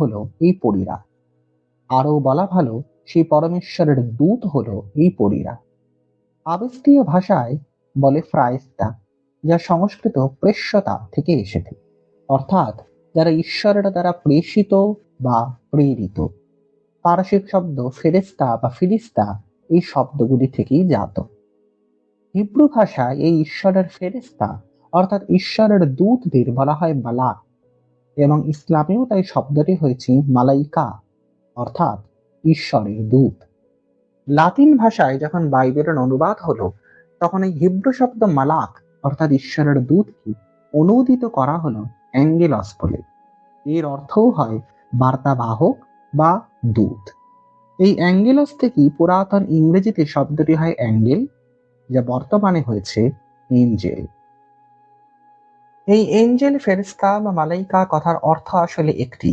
হলো এই পরীরা। আরও বলা ভালো, সেই পরমেশ্বরের দূত হলো এই পরীরা। আবেস্তীয় ভাষায় বলে ফ্রায়স্তা, যা সংস্কৃত প্রেষ্যতা থেকে এসেছে। অর্থাৎ, যারা ঈশ্বরের দ্বারা প্রেষিত বা প্রেরিত। পারসিক শব্দ ফেরেস্তা বা ফিরিস্তা এই শব্দগুলি থেকেই জাত। হিব্রু ভাষায় এই ঈশ্বরের ফেরেস্তা অর্থাৎ ঈশ্বরের দূতদের বলা হয় মালাক। এবং ইসলামেও তাই শব্দটি হয়েছে মালাইকা, অর্থাৎ ঈশ্বরের দূত। লাতিন ভাষায় যখন বাইবেলের অনুবাদ হলো, তখন এই হিব্রু শব্দ মালাক, অর্থাৎ ঈশ্বরের দূতকে অনুদিত করা হলো অ্যাঙ্গেলস বলে। এর অর্থও হয় বার্তাবাহক বা দূত। এই অ্যাঙ্গেলস থেকেই পুরাতন ইংরেজিতে শব্দটি হয় অ্যাঙ্গেল, যা বর্তমানে হয়েছে এঞ্জেল। এই এঞ্জেল ফেরিস্তা বা মালাইকা কথার অর্থ আসলে একটি।